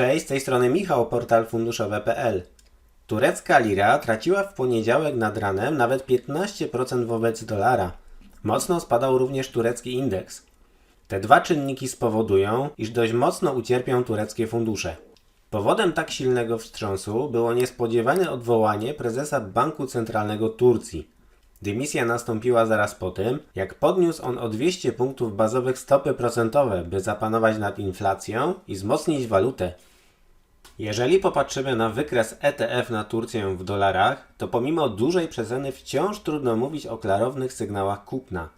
Cześć, z tej strony Michał, portal funduszowe.pl. Turecka lira traciła w poniedziałek nad ranem nawet 15% wobec dolara. Mocno spadał również turecki indeks. Te dwa czynniki spowodują, iż dość mocno ucierpią tureckie fundusze. Powodem tak silnego wstrząsu było niespodziewane odwołanie prezesa Banku Centralnego Turcji. Dymisja nastąpiła zaraz po tym, jak podniósł on o 200 punktów bazowych stopy procentowe, by zapanować nad inflacją i wzmocnić walutę. Jeżeli popatrzymy na wykres ETF na Turcję w dolarach, to pomimo dużej przeceny wciąż trudno mówić o klarownych sygnałach kupna.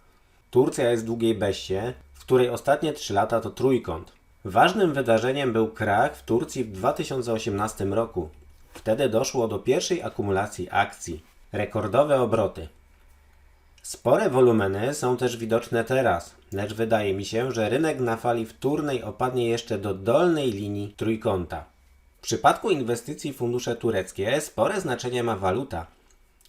Turcja jest w długiej beście, w której ostatnie 3 lata to trójkąt. Ważnym wydarzeniem był krach w Turcji w 2018 roku. Wtedy doszło do pierwszej akumulacji akcji. Rekordowe obroty. Spore wolumeny są też widoczne teraz, lecz wydaje mi się, że rynek na fali wtórnej opadnie jeszcze do dolnej linii trójkąta. W przypadku inwestycji w fundusze tureckie spore znaczenie ma waluta.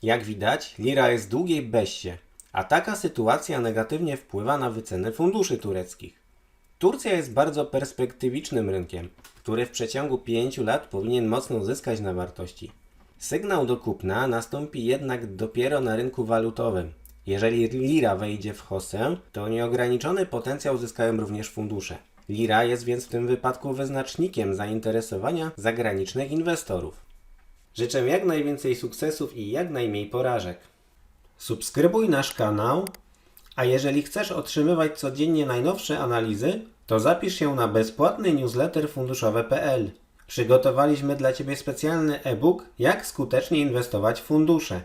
Jak widać, lira jest długiej beście, a taka sytuacja negatywnie wpływa na wyceny funduszy tureckich. Turcja jest bardzo perspektywicznym rynkiem, który w przeciągu 5 lat powinien mocno zyskać na wartości. Sygnał do kupna nastąpi jednak dopiero na rynku walutowym. Jeżeli lira wejdzie w hosę, to nieograniczony potencjał zyskają również fundusze. Lira jest więc w tym wypadku wyznacznikiem zainteresowania zagranicznych inwestorów. Życzę jak najwięcej sukcesów i jak najmniej porażek. Subskrybuj nasz kanał, a jeżeli chcesz otrzymywać codziennie najnowsze analizy, to zapisz się na bezpłatny newsletter funduszowe.pl. Przygotowaliśmy dla Ciebie specjalny e-book Jak skutecznie inwestować w fundusze.